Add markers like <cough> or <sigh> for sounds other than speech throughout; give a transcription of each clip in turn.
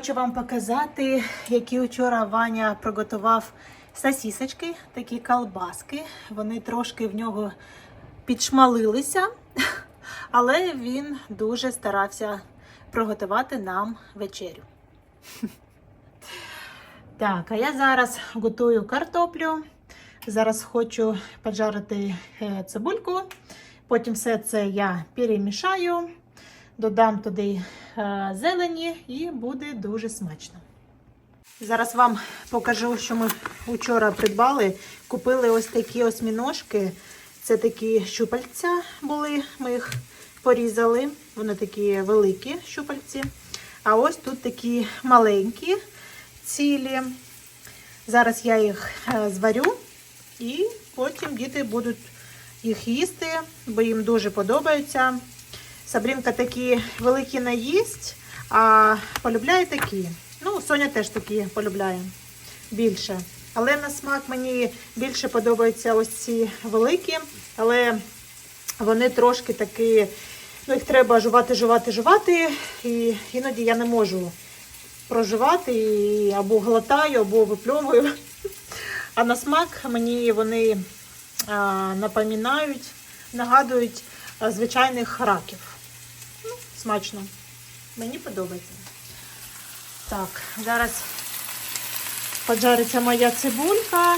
Хочу вам показати, які вчора Ваня приготував сосісочки, такі колбаски. Вони трошки в нього підшмалилися, <laughs> але він дуже старався приготувати нам вечерю. <laughs> Так, а я зараз готую картоплю. Зараз хочу поджарити е, цибульку. Потім все це я перемішаю, додам туди е, зелені і буде дуже смачно. Зараз вам покажу, що ми вчора придбали. Купили ось такі осьміножки. Це такі щупальця були, ми їх порізали. Вони такі великі щупальці. А ось тут такі маленькі цілі. Зараз я їх е, зварю і потім діти будуть їх їсти, бо їм дуже подобаються. Сабрінка такі великі не їсть, а полюбляє такі. Ну, Соня теж такі полюбляє більше. Але на смак мені більше подобаються ось ці великі, але вони трошки такі, ну їх треба жувати, жувати, жувати. І іноді я не можу проживати і або глотаю, або випльовую. <laughs> А на смак мені вони а, напоминають, нагадують звичайних раків. Смачно. Мені подобається. Так, зараз поджариться моя цибулька.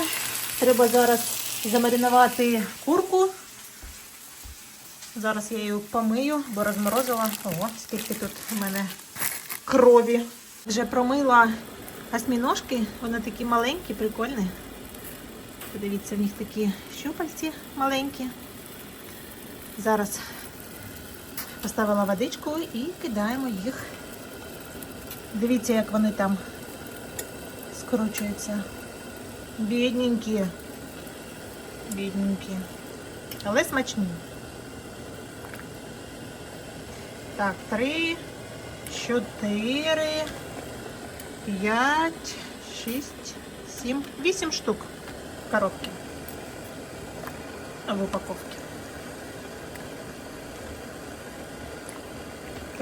Треба зараз замаринувати курку. Зараз я її помию, бо розморозила. Ого, скільки тут у мене крові. Вже промила осьміножки, вони такі маленькі, прикольні. Подивіться, в них такі щупальці маленькі. Зараз поставила водичку і кидаємо їх. Дивіться, як вони там скручуються. Бідненькі. Бідненькі. Але смачні. Так, три, чотири, п'ять, шість, сім, вісім штук коробки в упаковці.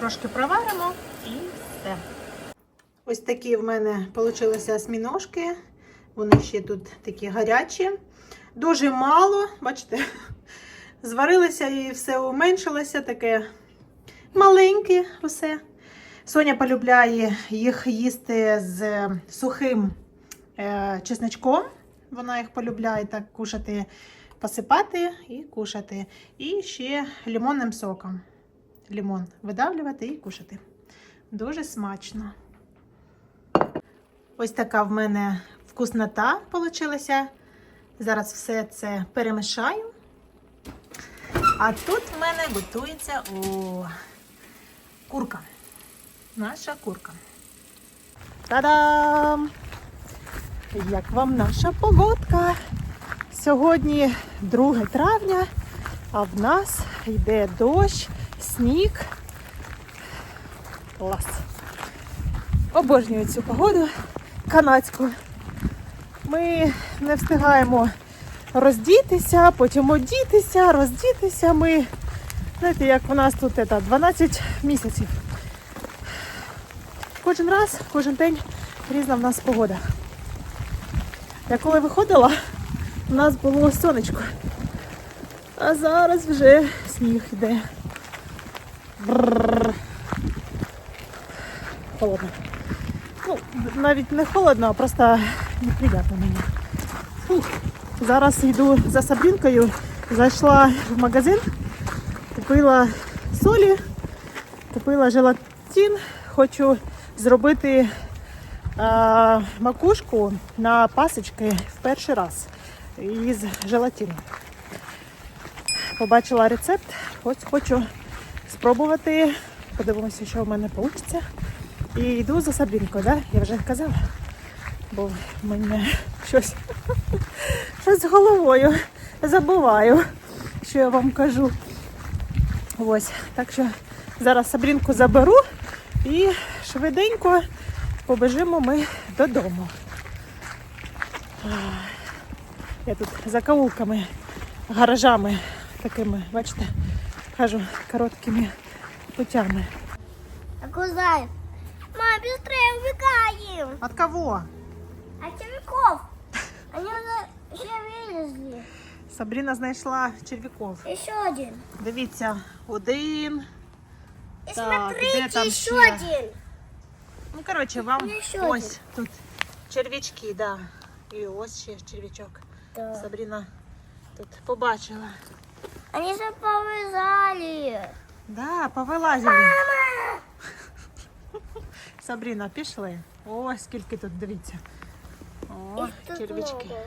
Трошки проваримо і все. Ось такі в мене вийшли осьміножки. Вони ще тут такі гарячі. Дуже мало, бачите, <laughs> зварилися і все уменшилося, таке маленьке усе. Соня полюбляє їх їсти з сухим е, чесночком. Вона їх полюбляє так кушати, посипати і кушати. І ще лимонним соком. Лимон видавлювати і кушати. Дуже смачно. Ось така в мене вкуснота вийшла. Зараз все це перемішаю. А тут в мене готується о, курка. Наша курка. Та-дам! Як вам наша погодка? Сьогодні 2 травня, а в нас йде дощ, сніг. Клас. Обожнюю цю погоду канадську. Ми не встигаємо роздітися, потім одітися, роздітися. Ми, знаєте, як у нас тут це, 12 місяців. Кожен раз, кожен день різна в нас погода. Я коли виходила, у нас було сонечко. А зараз вже сніг йде. Бррр. Холодно. Ну, навіть не холодно, а просто неприємно мені. Фух. Зараз йду за Сабрінкою. Зайшла в магазин, купила солі, купила желатин. Хочу зробити а, макушку на пасочки в перший раз із желатину. Побачила рецепт, ось хочу спробувати. Подивимося, що в мене вийде. І йду за Сабрінкою, да? я вже казала, бо в мене <laughs> щось, з головою забуваю, що я вам кажу. Ось, так що зараз Сабрінку заберу і швиденько побежимо ми додому. Я тут за каулками, гаражами такими, бачите, кажу, короткими путями. Кузай. Мам, быстрее убегаем. От кого? А червяков? Они уже все вылезли. Сабріна знайшла черв'яков. Еще один. Дивіться, один. И Так, где смотрите, там еще ще? один. Ну, коротше, вам Ну, ще ось тут черв'ячки, да. І ось ще черв'ячок. Да. Сабріна тут побачила. Они же повязали. Да, повилазили. Мама! <laughs> Сабріна, пішли. Ось скільки тут, дивіться. О, Их тут черв'ячки. много.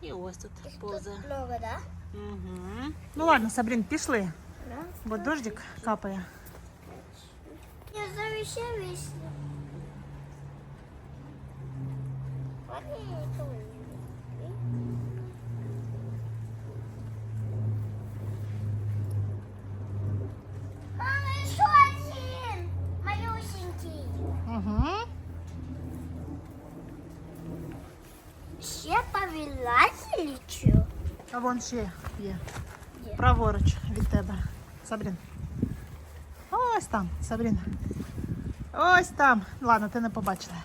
І ось тут Их повзе. тут много, да? Угу. Ну ладно, Сабрін, пішли, Да. бо дождик капає. Я за еще вышли. Ладно, я никого не вижу. вон ще є. Є. Праворуч від тебе. Сабрін. Ось там, Сабрін. Ось там. Ладно, ти не побачила.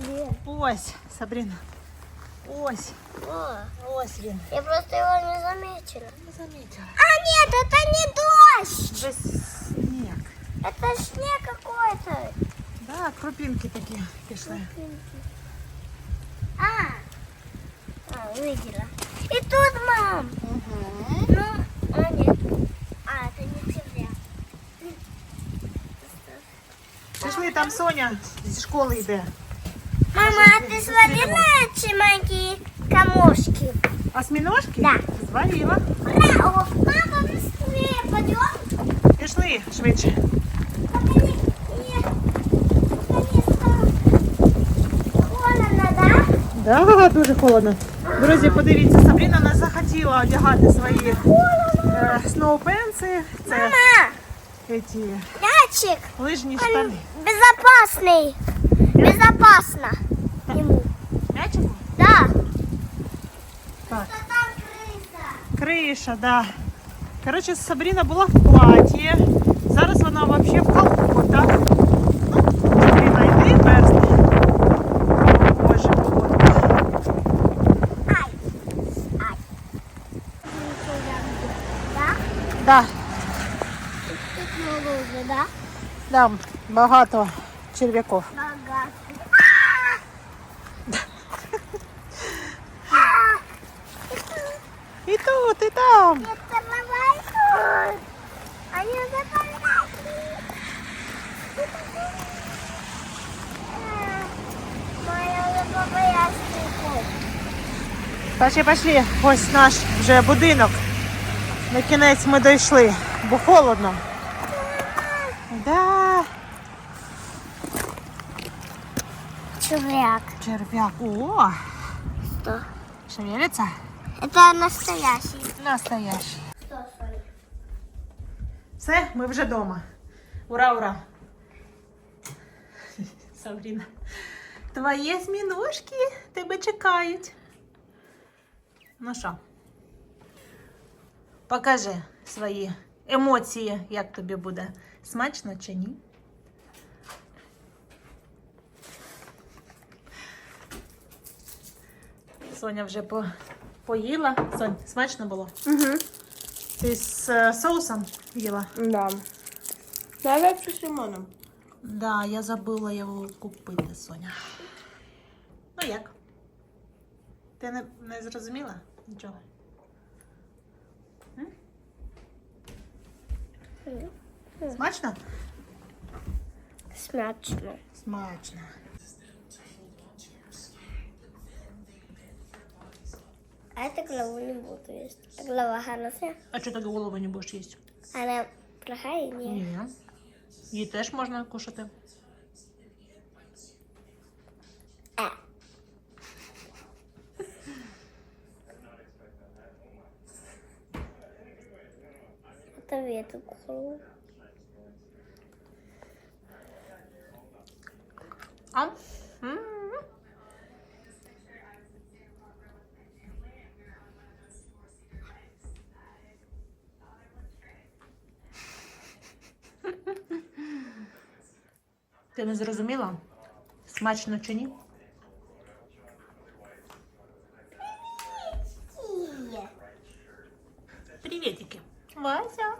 Где? Ось, Сабріна. Ось. О, Ось він. я просто его не заметила. Не замітила. А нет, это не дождь! Вже сніг. Это снег какой-то. Да, крупінки такі пішли. А, а увидела. И тут, мам. Угу. Ну, а нет. А, это не червяк. Пішли, там Соня зі школи йде. Мама, а ты сводила эти маленькие камушки? Осьміножки? Да. Зварила. Ура! О, Мама, быстрее пойдем. Пішли швидше. Пока не, не, пока не стало холодно, да? Да, дуже холодно. Друзі, подивіться, Сабріна не захотіла одягати свої е, сноупенси. Це Мама, ці мячик. лижні штани. безопасный. Безопасно. Ему. Мячику? Да. Так. Там? Криша, да. Коротше, Сабріна була в платі. Зараз вона взагалі в колготах. Ну, Сабріна, йди мерзне. Боже, погода. Ай. Ай. Да? Да, Тут моложе, да? Да, багато черв'яків. Ага. І тут, і там. Пошли, пошли. Ось наш вже будинок. На кінець ми дійшли, бо холодно. Да, Червяк. черв'як. О, Что? шевелиться? Это настоящий. Настоящий. Что, Все, ми вже вдома. Ура, ура! Сабріна. Твої змінушки тебе чекають. Ну що? Покажи свої емоції, як тобі буде. Смачно чи ні? Соня вже по... поїла. Сонь, смачно було? Угу. Ти з е, соусом їла? Да. Навіть з лимоном. Да, я забула його купити, Соня. Ну як? Ти не, не зрозуміла нічого? М? Смачно? Смачно. Смачно. А это главу не буду есть. А Голова хорошая. А чого ти голову не будеш їсти? Она плохая? Нет. Ні. Її теж можна кушати. А. Это ветку кушаю. А? М. Ти не зрозуміла? Смачно чи ні? Привітики. Вася.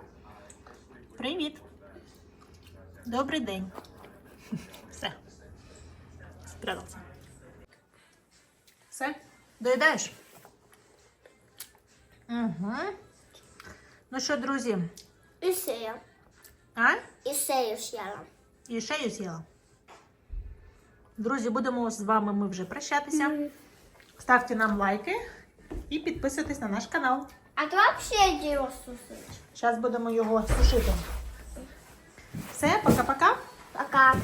Привіт. Добрий день. <laughs> Все. Спрятався. Все? Доїдаєш? Угу. Ну що, друзі? І сею. А? І сею з'їла. І шею з'їла. Друзі, будемо з вами ми вже прощатися. Ставте нам лайки і підписуйтесь на наш канал. А то взагалі діло сушить. Зараз будемо його сушити. Все, пока-пока. Пока.